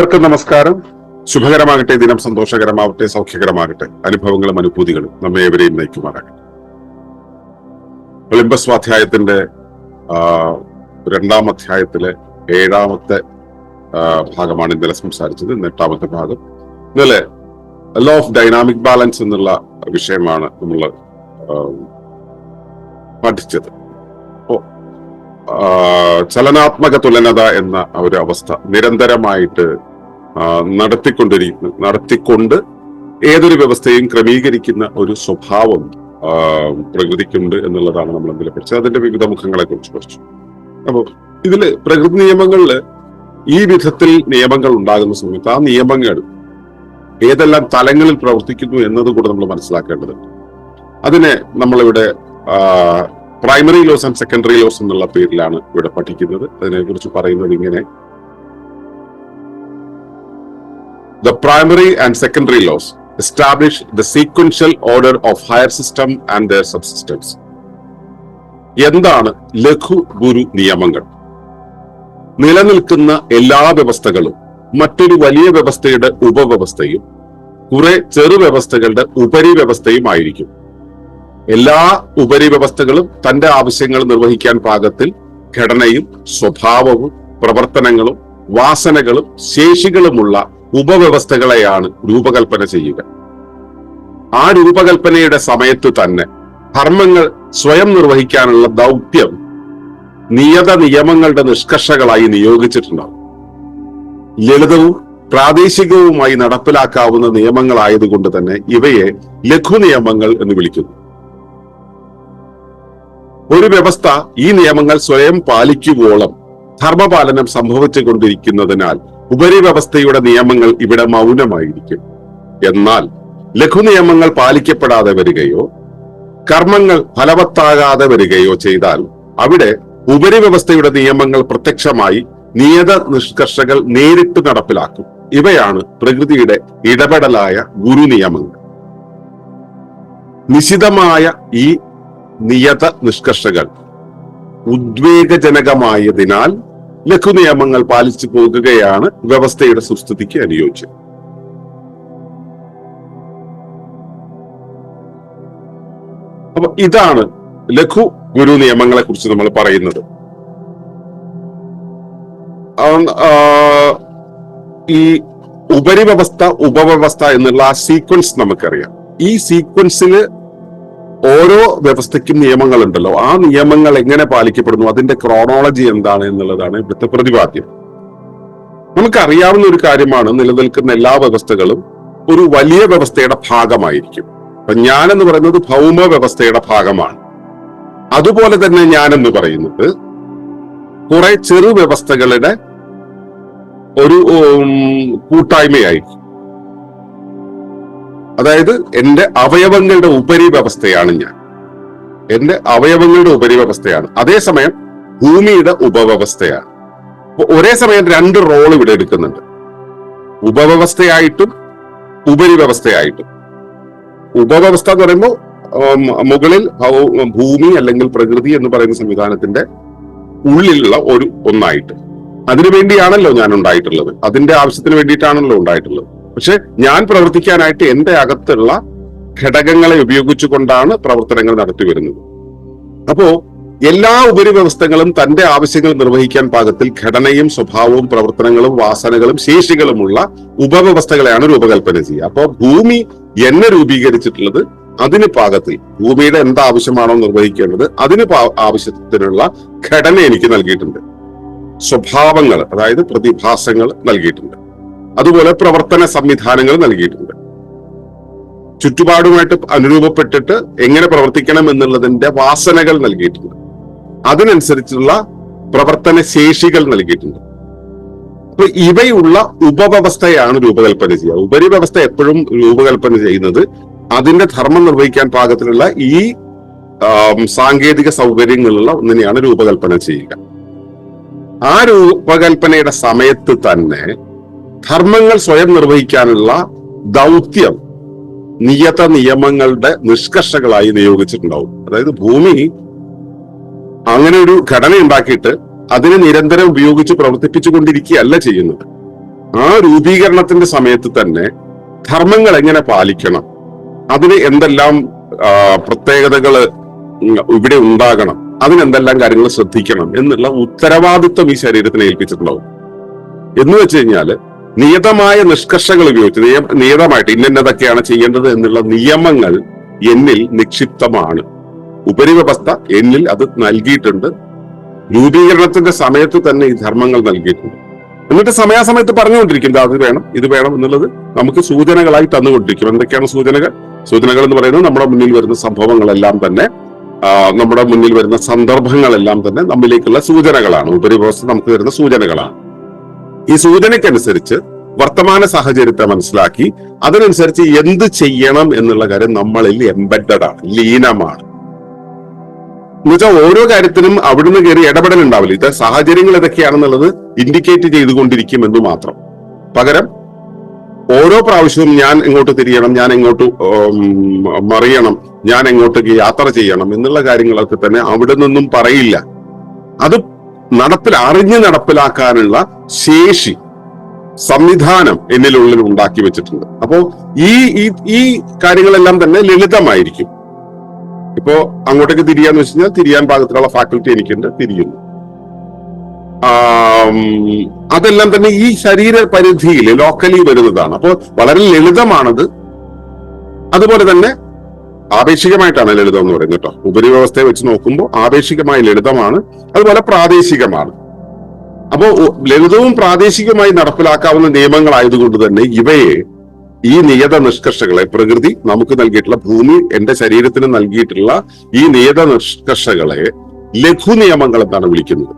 ഏവർക്കും നമസ്കാരം. ശുഭകരമാകട്ടെ ദിനം സന്തോഷകരമാവട്ടെ സൗഖ്യകരമാകട്ടെ അനുഭവങ്ങളും അനുഭൂതികളും നമ്മെ ഏവരെയും നയിക്കുമാറാകട്ടെ. ഒളിമ്പസ് സ്വാധ്യായത്തിന്റെ ആ, രണ്ടാം അധ്യായത്തിലെ ഏഴാമത്തെ ഭാഗമാണ് ഇന്നലെ സംസാരിച്ചത് എട്ടാമത്തെ ഭാഗം. ഇന്നലെ ലോ ഓഫ് ഡൈനാമിക് ബാലൻസ് എന്നുള്ള വിഷയമാണ് നമ്മൾ പഠിച്ചത്. ചലനാത്മക തുലനത എന്ന ഒരു അവസ്ഥ നിരന്തരമായിട്ട് നടത്തിക്കൊണ്ടിരിക്കുന്ന നടത്തിക്കൊണ്ട് ഏതൊരു വ്യവസ്ഥയും ക്രമീകരിക്കുന്ന ഒരു സ്വഭാവം പ്രകൃതിക്കുണ്ട് എന്നുള്ളതാണ് നമ്മൾ എന്തിൽ പഠിച്ചത്. അതിന്റെ വിവിധ മുഖങ്ങളെ കുറിച്ച് പഠിച്ചു. അപ്പോൾ ഇതിൽ പ്രകൃതി നിയമങ്ങളിൽ ഈ വിധത്തിൽ നിയമങ്ങൾ ഉണ്ടാകുന്ന സമയത്ത് ആ നിയമങ്ങൾ ഏതെല്ലാം തലങ്ങളിൽ പ്രവർത്തിക്കുന്നു എന്നത് കൂടെ നമ്മൾ മനസ്സിലാക്കേണ്ടതുണ്ട് അതിനെ നമ്മളിവിടെ primary loss and secondary loss എന്നുള്ള പേരിലാണ് ഇവിടെ പഠിക്കുന്നത്. അതിനെക്കുറിച്ച് പറയുന്നത് ഇങ്ങനെ. The primary and secondary laws establish the sequential order of higher system and their subsystems. എന്താണ് ലഘു ഗുരു നിയമങ്ങൾ നിലനിൽക്കുന്ന എല്ലാ വ്യവസ്ഥകളും മറ്റൊരു വലിയ വ്യവസ്ഥയുടെ ഉപവ്യവസ്ഥയും കുറെ ചെറു വ്യവസ്ഥകളുടെ വ്യവസ്ഥയും ആയിരിക്കും എല്ലാ ഉപരി വ്യവസ്ഥകളും തന്റെ ആവശ്യങ്ങൾ നിർവഹിക്കാൻ പാകത്തിൽ ഘടനയും സ്വഭാവവും പ്രവർത്തനങ്ങളും വാസനകളും ശേഷികളുമുള്ള ഉപവ്യവസ്ഥകളെയാണ് രൂപകൽപ്പന ചെയ്യുക. ആ രൂപകൽപ്പനയുടെ സമയത്ത് തന്നെ ധർമ്മങ്ങൾ സ്വയം നിർവഹിക്കാനുള്ള ദൗത്യം നിയത നിയമങ്ങളുടെ നിഷ്കർഷകളായി നിയോഗിച്ചിട്ടുണ്ടാവും ലളിതവും പ്രാദേശികവുമായി നടപ്പിലാക്കാവുന്ന നിയമങ്ങളായതുകൊണ്ട് തന്നെ ഇവയെ ലഘു നിയമങ്ങൾ എന്ന് വിളിക്കുന്നു. ഒരു വ്യവസ്ഥ ഈ നിയമങ്ങൾ സ്വയം പാലിക്കുവോളം ധർമ്മപാലനം സംഭവിച്ചുകൊണ്ടിരിക്കുന്നതിനാൽ ഉപരിവ്യവസ്ഥയുടെ നിയമങ്ങൾ ഇവിടെ മൗനമായിരിക്കും. എന്നാൽ ലഘു നിയമങ്ങൾ പാലിക്കപ്പെടാതെ വരികയോ കർമ്മങ്ങൾ ഫലവത്താകാതെ വരികയോ ചെയ്താൽ അവിടെ ഉപരിവ്യവസ്ഥയുടെ നിയമങ്ങൾ പ്രത്യക്ഷമായി നിയത നിഷ്കർഷകൾ നേരിട്ട് നടപ്പിലാക്കും. ഇവയാണ് പ്രകൃതിയുടെ ഇടപെടലായ ഗുരു നിയമങ്ങൾ നിശിതമായ ഈ നിയത നിഷ്കർഷകൾ ഉദ്വേഗജനകമായതിനാൽ ലഘു നിയമങ്ങൾ പാലിച്ചു പോകുകയാണ് വ്യവസ്ഥയുടെ സുസ്ഥിതിക്ക് അനുയോജ്യം. അപ്പൊ ഇതാണ് ലഘു ഗുരു നിയമങ്ങളെ കുറിച്ച് നമ്മൾ പറയുന്നത്. ഈ ഉപരിവ്യവസ്ഥ ഉപവ്യവസ്ഥ എന്നുള്ള ആ സീക്വൻസ് നമുക്കറിയാം. ഈ സീക്വൻസിൽ ഓരോ വ്യവസ്ഥയ്ക്കും നിയമങ്ങളുണ്ടല്ലോ. ആ നിയമങ്ങൾ എങ്ങനെ പാലിക്കപ്പെടുന്നു? അതിന്റെ ക്രോണോളജി എന്താണ് എന്നുള്ളതാണ് ഇവിടുത്തെ പ്രതിപാദ്യം. നമുക്കറിയാവുന്ന ഒരു കാര്യമാണ് നിലനിൽക്കുന്ന എല്ലാ വ്യവസ്ഥകളും ഒരു വലിയ വ്യവസ്ഥയുടെ ഭാഗമായിരിക്കും. അപ്പൊ ഞാൻ എന്ന് പറയുന്നത് ഭൗമ വ്യവസ്ഥയുടെ ഭാഗമാണ്. അതുപോലെ തന്നെ ഞാൻ എന്ന് പറയുന്നത് കുറെ ചെറു വ്യവസ്ഥകളുടെ ഒരു കൂട്ടായ്മയായിരിക്കും. അതായത് എന്റെ അവയവങ്ങളുടെ ഉപരി വ്യവസ്ഥയാണ് ഞാൻ. എന്റെ അവയവങ്ങളുടെ ഉപരി വ്യവസ്ഥയാണ് അതേസമയം ഭൂമിയുടെ ഉപവ്യവസ്ഥയാണ്. ഒരേ സമയം രണ്ട് റോൾ ഇവിടെ എടുക്കുന്നുണ്ട്. ഉപവ്യവസ്ഥയായിട്ടും ഉപരി വ്യവസ്ഥയായിട്ടും ഉപവ്യവസ്ഥ എന്ന് പറയുമ്പോൾ മുകളിൽ ഭൂമി അല്ലെങ്കിൽ പ്രകൃതി എന്ന് പറയുന്ന സംവിധാനത്തിന്റെ ഉള്ളിലുള്ള ഒരു ഒന്നായിട്ട്. അതിനു വേണ്ടിയാണല്ലോ ഞാൻ ഉണ്ടായിട്ടുള്ളത്. അതിന്റെ ആവശ്യത്തിന് വേണ്ടിയിട്ടാണല്ലോ ഉണ്ടായിട്ടുള്ളത്. പക്ഷെ ഞാൻ പ്രവർത്തിക്കാനായിട്ട് എന്റെ അകത്തുള്ള ഘടകങ്ങളെ ഉപയോഗിച്ചുകൊണ്ടാണ് പ്രവർത്തനങ്ങൾ നടത്തി വരുന്നത്. അപ്പോ എല്ലാ ഉപരിവ്യവസ്ഥകളും തന്റെ ആവശ്യങ്ങൾ നിർവഹിക്കാൻ പാകത്തിൽ ഘടനയും സ്വഭാവവും പ്രവർത്തനങ്ങളും വാസനകളും ശേഷികളുമുള്ള ഉപവ്യവസ്ഥകളെയാണ് രൂപകൽപ്പന ചെയ്യുക. അപ്പോ ഭൂമി എന്നെ രൂപീകരിച്ചിട്ടുള്ളത് അതിന് പാകത്തിൽ ഭൂമിയുടെ എന്ത് ആവശ്യമാണോ നിർവഹിക്കേണ്ടത് അതിന് ആവശ്യത്തിനുള്ള ഘടന എനിക്ക് നൽകിയിട്ടുണ്ട്. സ്വഭാവങ്ങൾ അതായത് പ്രതിഭാസങ്ങൾ നൽകിയിട്ടുണ്ട്. അതുപോലെ പ്രവർത്തന സംവിധാനങ്ങൾ നൽകിയിട്ടുണ്ട്. ചുറ്റുപാടുമായിട്ട് അനുരൂപപ്പെട്ടിട്ട് എങ്ങനെ പ്രവർത്തിക്കണം എന്നുള്ളതിന്റെ വാസനകൾ നൽകിയിട്ടുണ്ട്. അതിനനുസരിച്ചുള്ള പ്രവർത്തന ശേഷികൾ നൽകിയിട്ടുണ്ട്. അപ്പൊ ഇവയുള്ള ഉപവ്യവസ്ഥയാണ് രൂപകൽപ്പന ചെയ്യുക. ഉപരിവ്യവസ്ഥ എപ്പോഴും രൂപകൽപ്പന ചെയ്യുന്നത് അതിന്റെ ധർമ്മം നിർവഹിക്കാൻ പാകത്തിലുള്ള ഈ സാങ്കേതിക സൗകര്യങ്ങളുള്ള ഒന്നിനെയാണ് രൂപകൽപ്പന ചെയ്യുക. ആ രൂപകൽപ്പനയുടെ സമയത്ത് തന്നെ ധർമ്മങ്ങൾ സ്വയം നിർവഹിക്കാനുള്ള ദൗത്യം നിയത നിയമങ്ങളുടെ നിഷ്കർഷകളായി നിയോഗിച്ചിട്ടുണ്ടാവും. അതായത് ഭൂമി അങ്ങനെ ഒരു ഘടന ഉണ്ടാക്കിയിട്ട് അതിനെ നിരന്തരം ഉപയോഗിച്ച് പ്രവർത്തിപ്പിച്ചുകൊണ്ടിരിക്കുകയല്ല ചെയ്യുന്നത്. ആ രൂപീകരണത്തിന്റെ സമയത്ത് തന്നെ ധർമ്മങ്ങൾ എങ്ങനെ പാലിക്കണം? അതിന് എന്തെല്ലാം പ്രത്യേകതകൾ ഇവിടെ ഉണ്ടാകണം? അതിനെന്തെല്ലാം കാര്യങ്ങൾ ശ്രദ്ധിക്കണം? എന്നുള്ള ഉത്തരവാദിത്വം ഈ ശരീരത്തിന് ഏൽപ്പിച്ചിട്ടുണ്ടാവും. എന്ന് വെച്ച് കഴിഞ്ഞാൽ നിയതമായ നിഷ്കർഷകൾ ഉപയോഗിച്ച് നിയ നിയതമായിട്ട് ഇന്നതൊക്കെയാണ് ചെയ്യേണ്ടത് എന്നുള്ള നിയമങ്ങൾ എന്നിൽ നിക്ഷിപ്തമാണ്. ഉപരിവ്യവസ്ഥ എന്നിൽ അത് നൽകിയിട്ടുണ്ട്. രൂപീകരണത്തിന്റെ സമയത്ത് തന്നെ ഈ ധർമ്മങ്ങൾ നൽകിയിട്ടുണ്ട്. എന്നിട്ട് സമയാസമയത്ത് പറഞ്ഞുകൊണ്ടിരിക്കും "ദാ അത് വേണം ഇത് വേണം എന്നുള്ളത് നമുക്ക് സൂചനകളായി തന്നുകൊണ്ടിരിക്കും. എന്തൊക്കെയാണ് സൂചനകൾ? സൂചനകൾ എന്ന് പറയുന്നത് നമ്മുടെ മുന്നിൽ വരുന്ന സംഭവങ്ങളെല്ലാം തന്നെ നമ്മുടെ മുന്നിൽ വരുന്ന സന്ദർഭങ്ങളെല്ലാം തന്നെ നമ്മിലേക്കുള്ള സൂചനകളാണ്. ഉപരിവ്യവസ്ഥ നമുക്ക് വരുന്ന സൂചനകളാണ്. ഈ സൂചനയ്ക്കനുസരിച്ച് വർത്തമാന സാഹചര്യത്തെ മനസ്സിലാക്കി അതിനനുസരിച്ച് എന്ത് ചെയ്യണം എന്നുള്ള കാര്യം നമ്മളിൽ എംബഡഡ് ആണ് ലീനമാണ്. എന്നുവെച്ചാൽ ഓരോ കാര്യത്തിനും അവിടുന്ന് കയറി ഇടപെടൽ ഉണ്ടാവില്ല. ഇത് സാഹചര്യങ്ങൾ ഏതൊക്കെയാണെന്നുള്ളത് ഇൻഡിക്കേറ്റ് ചെയ്തുകൊണ്ടിരിക്കും എന്ന് മാത്രം. പകരം ഓരോ പ്രാവശ്യവും ഞാൻ എങ്ങോട്ട് തിരിയണം ഞാൻ എങ്ങോട്ട് മറിയണം ഞാൻ എങ്ങോട്ടേക്ക് യാത്ര ചെയ്യണം എന്നുള്ള കാര്യങ്ങളൊക്കെ തന്നെ അവിടെ നിന്നും പറയില്ല. അത് നടപ്പിൽ അറിഞ്ഞ് നടപ്പിലാക്കാനുള്ള ശേഷി സംവിധാനം എന്നിലുള്ളിൽ ഉണ്ടാക്കി വെച്ചിട്ടുണ്ട്. അപ്പോ ഈ ഈ- കാര്യങ്ങളെല്ലാം തന്നെ ലളിതമായിരിക്കും. ഇപ്പോ അങ്ങോട്ടേക്ക് തിരിയാന്ന് വെച്ച് കഴിഞ്ഞാൽ തിരിയാൻ പാകത്തിലുള്ള ഫാക്കൽറ്റി എനിക്കുണ്ട് തിരിയുന്നു. അതെല്ലാം തന്നെ ഈ ശരീര പരിധിയിൽ ലോക്കലി വരുന്നതാണ്. അപ്പോൾ വളരെ ലളിതമാണത്. അതുപോലെ തന്നെ ആപേക്ഷികമായിട്ടാണ് ലളിതം എന്ന് പറയുന്നത് കേട്ടോ. ഉപരിവ്യവസ്ഥയെ വെച്ച് നോക്കുമ്പോൾ ആപേക്ഷികമായി ലളിതമാണ്. അതുപോലെ പ്രാദേശികമാണ്. അപ്പോ ഉ- ലളിതവും പ്രാദേശികമായി നടപ്പിലാക്കാവുന്ന നിയമങ്ങളായതുകൊണ്ട് തന്നെ ഇവയെ ഈ നിയത നിഷ്കർഷകളെ പ്രകൃതി നമുക്ക് നൽകിയിട്ടുള്ള ഭൂമി എന്റെ ശരീരത്തിന് നൽകിയിട്ടുള്ള ഈ നിയത നിഷ്കർഷകളെ ലഘു നിയമങ്ങൾ എന്നാണ് വിളിക്കുന്നത്.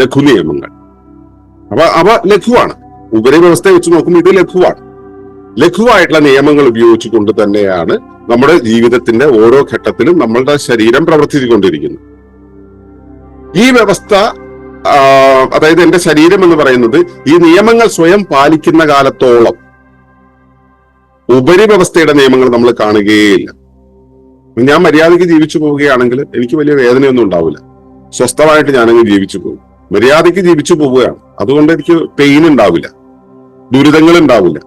ലഘു നിയമങ്ങൾ. അപ്പൊ അവ ലഘുവാണ്. ഉപരിവ്യവസ്ഥയെ വെച്ച് നോക്കുമ്പോൾ ഇത് ലഘുവാണ്. ലഘുവായിട്ടുള്ള നിയമങ്ങൾ ഉപയോഗിച്ചുകൊണ്ട് തന്നെയാണ് നമ്മുടെ ജീവിതത്തിന്റെ ഓരോ ഘട്ടത്തിലും നമ്മളുടെ ശരീരം പ്രവർത്തിച്ചുകൊണ്ടിരിക്കുന്നത്. ഈ വ്യവസ്ഥ അതായത് എന്റെ ശരീരം എന്ന് പറയുന്നത് ഈ നിയമങ്ങൾ സ്വയം പാലിക്കുന്ന കാലത്തോളം ഉപരിവ്യവസ്ഥയുടെ നിയമങ്ങൾ നമ്മൾ കാണുകയില്ല. ഞാൻ മര്യാദയ്ക്ക് ജീവിച്ചു പോവുകയാണെങ്കിൽ എനിക്ക് വലിയ വേദനയൊന്നും ഉണ്ടാവില്ല. സ്വസ്ഥമായിട്ട് ഞാനങ്ങ് ജീവിച്ചു പോകും. മര്യാദയ്ക്ക് ജീവിച്ചു പോവുകയാണ്. അതുകൊണ്ട് എനിക്ക് പെയിൻ ഉണ്ടാവില്ല. ദുരിതങ്ങൾ ഉണ്ടാവില്ല.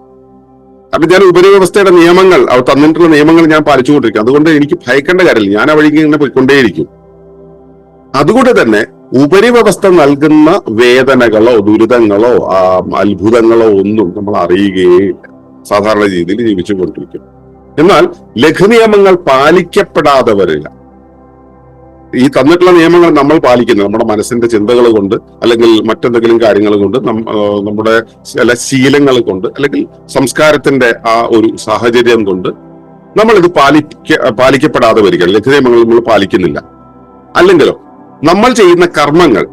അപ്പൊ ഞാൻ ഉപരിവ്യവസ്ഥയുടെ നിയമങ്ങൾ അവർ തന്നിട്ടുള്ള നിയമങ്ങൾ ഞാൻ പാലിച്ചുകൊണ്ടിരിക്കും അതുകൊണ്ട് എനിക്ക് ഭയക്കേണ്ട കാര്യമില്ല. ഞാൻ ആ വഴിക്ക് ഇങ്ങനെ പോയിക്കൊണ്ടേയിരിക്കും. അതുകൊണ്ട് തന്നെ ഉപരിവ്യവസ്ഥ നൽകുന്ന വേദനകളോ ദുരിതങ്ങളോ അത്ഭുതങ്ങളോ ഒന്നും നമ്മൾ അറിയുകയില്ല സാധാരണ രീതിയിൽ ജീവിച്ചു കൊണ്ടിരിക്കും എന്നാൽ ലഘുനിയമങ്ങൾ പാലിക്കപ്പെടാതെ വരില്ല. ഈ തന്നിട്ടുള്ള നിയമങ്ങൾ നമ്മൾ പാലിക്കുന്നു. നമ്മുടെ മനസ്സിന്റെ ചിന്തകൾ കൊണ്ട് അല്ലെങ്കിൽ മറ്റെന്തെങ്കിലും കാര്യങ്ങൾ കൊണ്ട് നമ്മുടെ ചില ശീലങ്ങൾ കൊണ്ട് അല്ലെങ്കിൽ സംസ്കാരത്തിന്റെ ആ ഒരു സാഹചര്യം കൊണ്ട് നമ്മൾ ഇത് പാലിക്ക പാലിക്കപ്പെടാതെ വരിക ലഘുനിയമങ്ങൾ നമ്മൾ പാലിക്കുന്നില്ല. അല്ലെങ്കിലോ നമ്മൾ ചെയ്യുന്ന കർമ്മങ്ങൾ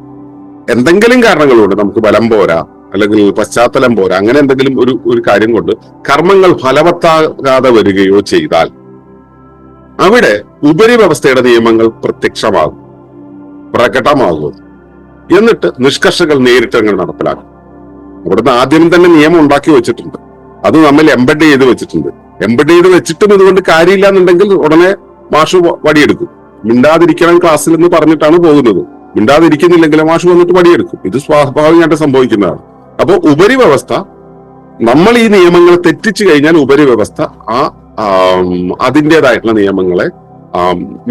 എന്തെങ്കിലും കാരണങ്ങളുണ്ട് നമുക്ക് ബലം പോരാ അല്ലെങ്കിൽ പശ്ചാത്തലം പോരാ അങ്ങനെ എന്തെങ്കിലും ഒരു ഒരു കാര്യം കൊണ്ട് കർമ്മങ്ങൾ ഫലവത്താകാതെ വരികയോ ചെയ്താൽ അവിടെ ഉപരിവ്യവസ്ഥയുടെ നിയമങ്ങൾ പ്രത്യക്ഷമാകും പ്രകടമാകും. എന്നിട്ട് നിഷ്കർഷകൾ നേരിട്ട് അങ്ങനെ നടപ്പിലാക്കും. അവിടുന്ന് ആദ്യം തന്നെ നിയമം ഉണ്ടാക്കി വെച്ചിട്ടുണ്ട്. അത് നമ്മൾ എംബഡ് ചെയ്ത് വെച്ചിട്ടുണ്ട്. എംബഡ് ചെയ്ത് വെച്ചിട്ടും ഇതുകൊണ്ട് കാര്യമില്ല എന്നുണ്ടെങ്കിൽ ഉടനെ മാഷ് വടിയെടുക്കും. മിണ്ടാതിരിക്കണം ക്ലാസ്സിൽ എന്ന് പറഞ്ഞിട്ടാണ് പോകുന്നത്. മിണ്ടാതിരിക്കുന്നില്ലെങ്കിൽ മാഷ് വന്നിട്ട് പടിയെടുക്കും. ഇത് സ്വാഭാവികമായിട്ട് സംഭവിക്കുന്നതാണ്. അപ്പോൾ ഉപരിവ്യവസ്ഥ നമ്മൾ ഈ നിയമങ്ങൾ തെറ്റിച്ചു കഴിഞ്ഞാൽ ഉപരിവ്യവസ്ഥ ആ അതിന്റെതായിട്ടുള്ള നിയമങ്ങളെ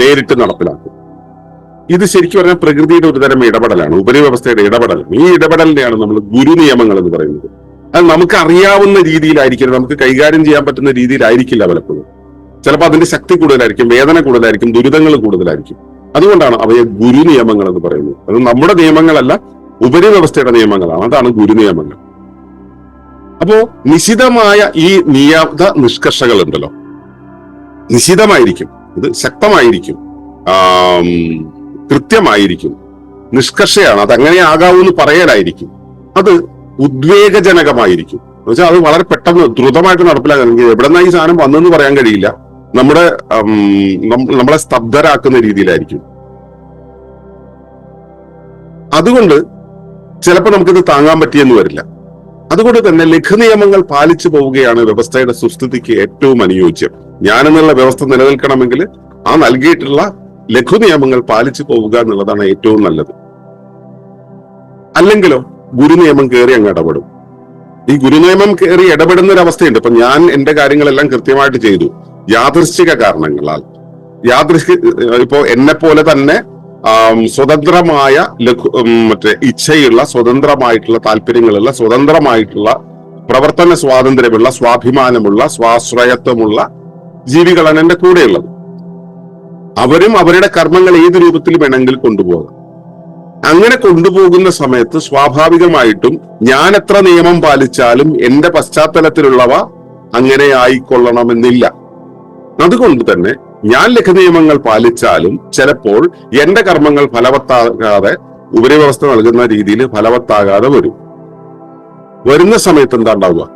നേരിട്ട് നടപ്പിലാക്കും. ഇത് ശരിക്കും പറഞ്ഞാൽ പ്രകൃതിയുടെ ഒരുതരം ഇടപെടലാണ് ഉപരിവ്യവസ്ഥയുടെ ഇടപെടലാണ് ഈ ഇടപെടലിനെയാണ് നമ്മൾ ഗുരു നിയമങ്ങൾ എന്ന് പറയുന്നത്. അത് നമുക്ക് അറിയാവുന്ന രീതിയിലായിരിക്കില്ല നമുക്ക് കൈകാര്യം ചെയ്യാൻ പറ്റുന്ന രീതിയിലായിരിക്കില്ല പലപ്പോഴും. ചിലപ്പോൾ അതിന്റെ ശക്തി കൂടുതലായിരിക്കും വേദന കൂടുതലായിരിക്കും ദുരിതങ്ങൾ കൂടുതലായിരിക്കും. അതുകൊണ്ടാണ് അവയെ ഗുരു നിയമങ്ങൾ എന്ന് പറയുന്നത്. അത് നമ്മുടെ നിയമങ്ങളല്ല ഉപരിവ്യവസ്ഥയുടെ നിയമങ്ങളാണ്. അതാണ് ഗുരു നിയമങ്ങൾ അപ്പോ നിശിതമായ ഈ നിയത നിഷ്കർഷകൾ ഉണ്ടല്ലോ. നിശിതമായിരിക്കും. ഇത് ശക്തമായിരിക്കും. കൃത്യമായിരിക്കും. നിഷ്കർഷയാണ്. അത് അങ്ങനെ ആകാവൂ എന്ന് പറയലായിരിക്കും. അത് ഉദ്വേഗജനകമായിരിക്കും. എന്നുവെച്ചാൽ അത് വളരെ പെട്ടെന്ന് ദ്രുതമായിട്ട് നടപ്പിലാക്കാൻ. എവിടെ നിന്നാണ് ഈ സാധനം വന്നെന്ന് പറയാൻ കഴിയില്ല. നമ്മുടെ നമ്മളെ സ്തബ്ധരാക്കുന്ന രീതിയിലായിരിക്കും. അതുകൊണ്ട് ചിലപ്പോൾ നമുക്കിത് താങ്ങാൻ പറ്റിയെന്ന് വരില്ല. അതുകൊണ്ട് തന്നെ ലഘുനിയമങ്ങൾ പാലിച്ചു പോവുകയാണ് വ്യവസ്ഥയുടെ സുസ്ഥിതിക്ക് ഏറ്റവും അനുയോജ്യം. ഞാനെന്നുള്ള വ്യവസ്ഥ നിലനിൽക്കണമെങ്കിൽ ആ നൽകിയിട്ടുള്ള ലഘുനിയമങ്ങൾ പാലിച്ചു പോവുക എന്നുള്ളതാണ് ഏറ്റവും നല്ലത്. അല്ലെങ്കിലോ ഗുരു നിയമം കയറി അങ്ങ് ഇടപെടും. ഈ ഗുരുനിയമം കയറി ഇടപെടുന്ന ഒരു അവസ്ഥയുണ്ട്. ഇപ്പൊ ഞാൻ എന്റെ കാര്യങ്ങളെല്ലാം കൃത്യമായിട്ട് ചെയ്തു. യാദൃശ്ചിക കാരണങ്ങളാൽ. യാദൃശ് ഇപ്പോ എന്നെ പോലെ തന്നെ സ്വതന്ത്രമായ ലഘു മറ്റേ ഇച്ഛയുള്ള സ്വതന്ത്രമായിട്ടുള്ള താല്പര്യങ്ങളുള്ള സ്വതന്ത്രമായിട്ടുള്ള പ്രവർത്തന സ്വാതന്ത്ര്യമുള്ള സ്വാഭിമാനമുള്ള സ്വാശ്രയത്വമുള്ള ജീവികളാണ് എന്റെ കൂടെയുള്ളത്. അവരും അവരുടെ കർമ്മങ്ങൾ ഏത് രൂപത്തിൽ വേണമെങ്കിൽ കൊണ്ടുപോകാം. അങ്ങനെ കൊണ്ടുപോകുന്ന സമയത്ത് സ്വാഭാവികമായിട്ടും ഞാൻ എത്ര നിയമം പാലിച്ചാലും എന്റെ പശ്ചാത്തലത്തിലുള്ളവ അങ്ങനെ ആയിക്കൊള്ളണമെന്നില്ല. അതുകൊണ്ട് തന്നെ ഞാൻ ലഘുനിയമങ്ങൾ പാലിച്ചാലും ചിലപ്പോൾ എന്റെ കർമ്മങ്ങൾ ഫലവത്താകാതെ ഉപരിവ്യവസ്ഥ നൽകുന്ന രീതിയിൽ ഫലവത്താകാതെ വരും. വരുന്ന സമയത്ത് എന്താ ഉണ്ടാവുക?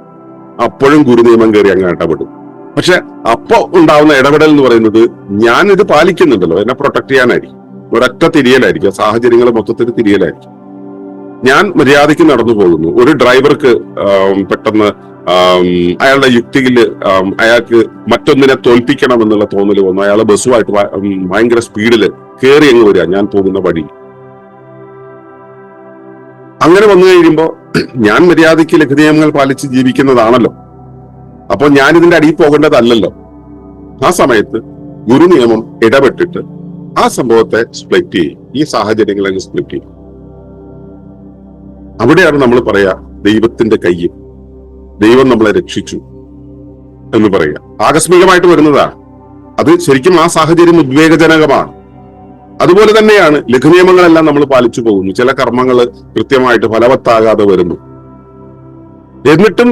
അപ്പോഴും ഗുരുനിയമം കയറി അങ്ങ് ഇടപെടും. പക്ഷെ അപ്പൊ ഉണ്ടാവുന്ന ഇടപെടൽ എന്ന് പറയുന്നത് ഞാൻ ഇത് പാലിക്കുന്നുണ്ടല്ലോ. എന്നെ പ്രൊട്ടക്ട് ചെയ്യാനായിരിക്കും. ഒരൊറ്റ തിരിയലായിരിക്കും. സാഹചര്യങ്ങൾ മൊത്തത്തിൽ തിരിയലായിരിക്കും. ഞാൻ മര്യാദയ്ക്ക് നടന്നു പോകുന്നു. ഒരു ഡ്രൈവർക്ക് പെട്ടെന്ന് അയാളുടെ യുക്തിയിൽ അയാൾക്ക് മറ്റൊന്നിനെ തോൽപ്പിക്കണം എന്നുള്ള തോന്നൽ വന്നു. അയാൾ ബസ്സുമായിട്ട് ഭയങ്കര സ്പീഡിൽ കയറി അങ്ങ് വരിക. ഞാൻ പോകുന്ന വഴി. അങ്ങനെ വന്നു കഴിയുമ്പോൾ ഞാൻ മര്യാദയ്ക്ക് ലഘു നിയമങ്ങൾ പാലിച്ച് ജീവിക്കുന്നതാണല്ലോ. അപ്പോൾ ഞാൻ ഇതിന്റെ അടിയിൽ പോകേണ്ടതല്ലല്ലോ. ആ സമയത്ത് ഗുരു നിയമം ഇടപെട്ടിട്ട് ആ സംഭവത്തെ സ്പ്ലിറ്റ് ചെയ്യും. ഈ സാഹചര്യങ്ങളെ സ്പ്ലിറ്റ് ചെയ്യും. അവിടെയാണ് നമ്മൾ പറയാ ദൈവത്തിന്റെ കയ്യിൽ. ദൈവം നമ്മളെ രക്ഷിച്ചു എന്ന് പറയുക ആകസ്മികമായിട്ട് വരുന്നതാ. അത് ശരിക്കും ആ സാഹചര്യം ഉദ്വേഗജനകമാണ് അതുപോലെ തന്നെയാണ് ലഘുനിയമങ്ങളെല്ലാം നമ്മൾ പാലിച്ചു പോകുന്നു. ചില കർമ്മങ്ങൾ കൃത്യമായിട്ട് ഫലവത്താകാതെ വരുന്നു. എന്നിട്ടും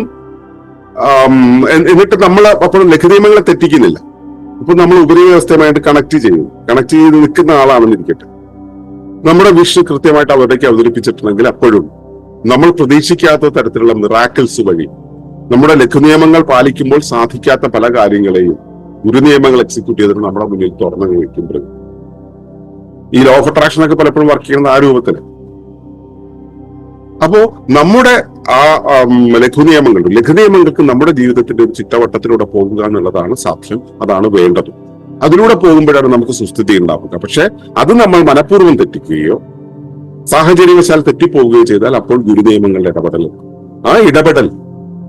എന്നിട്ട് നമ്മൾ അപ്പോൾ ലഘുനിയമങ്ങളെ തെറ്റിക്കുന്നില്ല. ഇപ്പൊ നമ്മൾ ഉപരിവ്യവസ്ഥയുമായിട്ട് കണക്ട് ചെയ്യുന്നു. കണക്ട് ചെയ്ത് നിൽക്കുന്ന ആളാണെന്നിരിക്കട്ടെ. നമ്മുടെ വിഷ് കൃത്യമായിട്ട് അവരുടെ അവതരിപ്പിച്ചിട്ടുണ്ടെങ്കിൽ അപ്പോഴും നമ്മൾ പ്രതീക്ഷിക്കാത്ത തരത്തിലുള്ള മിറാക്കിൾസ് വഴി നമ്മുടെ ലഘുനിയമങ്ങൾ പാലിക്കുമ്പോൾ സാധിക്കാത്ത പല കാര്യങ്ങളെയും ഗുരുനിയമങ്ങൾ എക്സിക്യൂട്ട് ചെയ്തിട്ട് നമ്മുടെ മുന്നിൽ തുറന്നു കഴിക്കുമ്പോൾ ഈ ലോ ഓഫ് അട്രാക്ഷൻ ഒക്കെ പലപ്പോഴും വർക്ക് ചെയ്യുന്നത് ആ രൂപത്തിൽ അപ്പോ നമ്മുടെ ആം, ലഘുനിയമങ്ങൾ ലഘുനിയമങ്ങൾക്ക് നമ്മുടെ ജീവിതത്തിന്റെ ഒരു ചിട്ടവട്ടത്തിലൂടെ പോകുക എന്നുള്ളതാണ് സാധ്യം അതാണ് വേണ്ടത്. അതിലൂടെ പോകുമ്പോഴാണ് നമുക്ക് സുസ്ഥിതി ഉണ്ടാവുക. പക്ഷെ അത് നമ്മൾ മനഃപൂർവം തെറ്റിക്കുകയോ സാഹചര്യവശാൽ തെറ്റിപ്പോവുകയോ ചെയ്താൽ അപ്പോൾ ഗുരുനിയമങ്ങളുടെ ഇടപെടൽ. ആ ഇടപെടൽ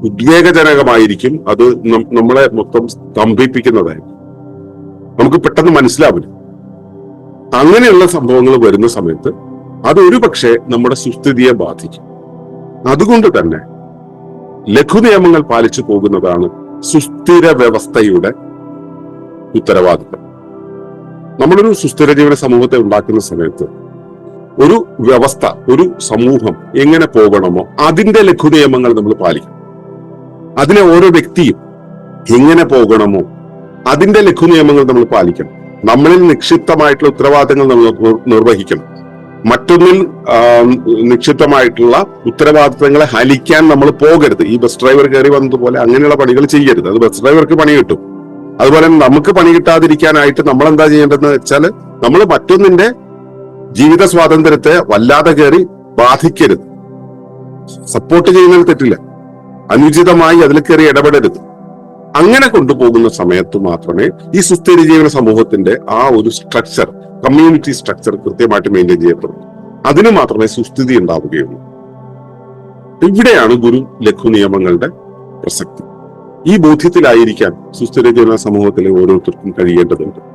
ഉദ്വേഗജനകമായിരിക്കും. അത് നമ്മളെ മൊത്തം സ്തംഭിപ്പിക്കുന്നതായിരിക്കും. നമുക്ക് പെട്ടെന്ന് മനസ്സിലാവില്ല. അങ്ങനെയുള്ള സംഭവങ്ങൾ വരുന്ന സമയത്ത് അത് പക്ഷേ നമ്മുടെ സുസ്ഥിതിയെ ബാധിക്കും. അതുകൊണ്ട് തന്നെ ലഘുനിയമങ്ങൾ പാലിച്ചു പോകുന്നതാണ് സുസ്ഥിര വ്യവസ്ഥയുടെ ഉത്തരവാദിത്വം നമ്മളൊരു സുസ്ഥിര ജീവന സമൂഹത്തെ ഉണ്ടാക്കുന്ന സമയത്ത് ഒരു വ്യവസ്ഥ ഒരു സമൂഹം എങ്ങനെ പോകണമോ അതിന്റെ ലഘുനിയമങ്ങൾ നമ്മൾ പാലിക്കണം. അതിലെ ഓരോ വ്യക്തിയും എങ്ങനെ പോകണമോ അതിന്റെ ലഘുനിയമങ്ങൾ നമ്മൾ പാലിക്കണം. നമ്മളിൽ നിക്ഷിപ്തമായിട്ടുള്ള ഉത്തരവാദിത്തങ്ങൾ നമ്മൾ നിർവഹിക്കണം. മറ്റൊന്നിൽ നിക്ഷിപ്തമായിട്ടുള്ള ഉത്തരവാദിത്തങ്ങളെ ഹലിക്കാൻ നമ്മൾ പോകരുത്. ഈ ബസ് ഡ്രൈവർ കയറി വന്നതുപോലെ അങ്ങനെയുള്ള പണികൾ ചെയ്യരുത്. അത് ബസ് ഡ്രൈവർക്ക് പണി കിട്ടും. അതുപോലെ നമുക്ക് പണി കിട്ടാതിരിക്കാനായിട്ട് നമ്മൾ എന്താ ചെയ്യേണ്ടതെന്ന് വെച്ചാൽ നമ്മൾ മറ്റൊന്നിന്റെ ജീവിത സ്വാതന്ത്ര്യത്തെ വല്ലാതെ കയറി ബാധിക്കരുത്. സപ്പോർട്ട് ചെയ്യുന്നതിൽ തെറ്റില്ല. അനുചിതമായി അതിൽ കയറി ഇടപെടരുത്. അങ്ങനെ കൊണ്ടുപോകുന്ന സമയത്ത് മാത്രമേ ഈ സുസ്ഥിര ജീവന സമൂഹത്തിന്റെ ആ ഒരു സ്ട്രക്ചർ കമ്മ്യൂണിറ്റി സ്ട്രക്ചർ കൃത്യമായിട്ട് മെയിന്റെയിൻ ചെയ്യപ്പെടും അതിന് മാത്രമേ സുസ്ഥിതി ഉണ്ടാവുകയുള്ളൂ. ഇവിടെയാണ് ഗുരു ലഘു നിയമങ്ങളുടെ പ്രസക്തി. ഈ ബോധ്യത്തിലായിരിക്കാൻ സുസ്ഥിര ജീവന സമൂഹത്തിലെ ഓരോരുത്തർക്കും കഴിയേണ്ടതുണ്ട്.